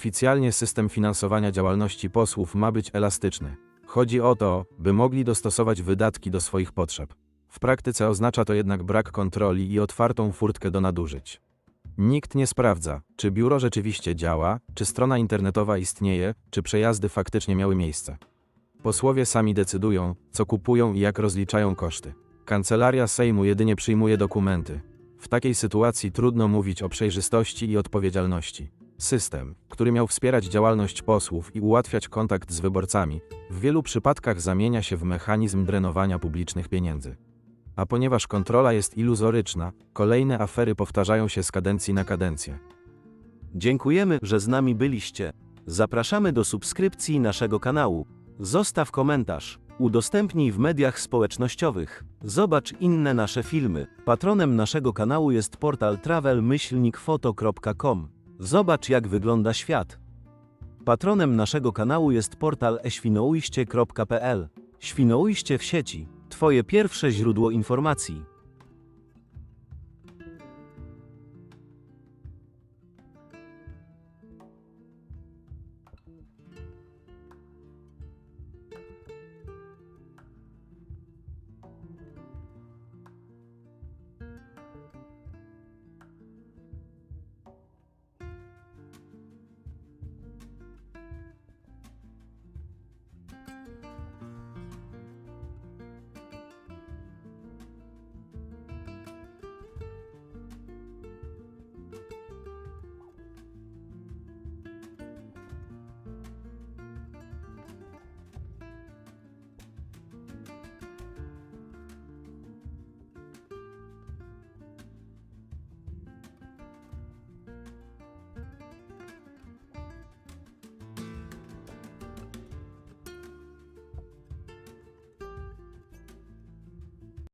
Oficjalnie system finansowania działalności posłów ma być elastyczny. Chodzi o to, by mogli dostosować wydatki do swoich potrzeb. W praktyce oznacza to jednak brak kontroli i otwartą furtkę do nadużyć. Nikt nie sprawdza, czy biuro rzeczywiście działa, czy strona internetowa istnieje, czy przejazdy faktycznie miały miejsce. Posłowie sami decydują, co kupują i jak rozliczają koszty. Kancelaria Sejmu jedynie przyjmuje dokumenty. W takiej sytuacji trudno mówić o przejrzystości i odpowiedzialności. System, który miał wspierać działalność posłów i ułatwiać kontakt z wyborcami, w wielu przypadkach zamienia się w mechanizm drenowania publicznych pieniędzy. A ponieważ kontrola jest iluzoryczna, kolejne afery powtarzają się z kadencji na kadencję. Dziękujemy, że z nami byliście. Zapraszamy do subskrypcji naszego kanału. Zostaw komentarz. Udostępnij w mediach społecznościowych. Zobacz inne nasze filmy. Patronem naszego kanału jest portal travel-foto.com. Zobacz jak wygląda świat. Patronem naszego kanału jest portal eświnoujście.pl. Świnoujście w sieci. Twoje pierwsze źródło informacji.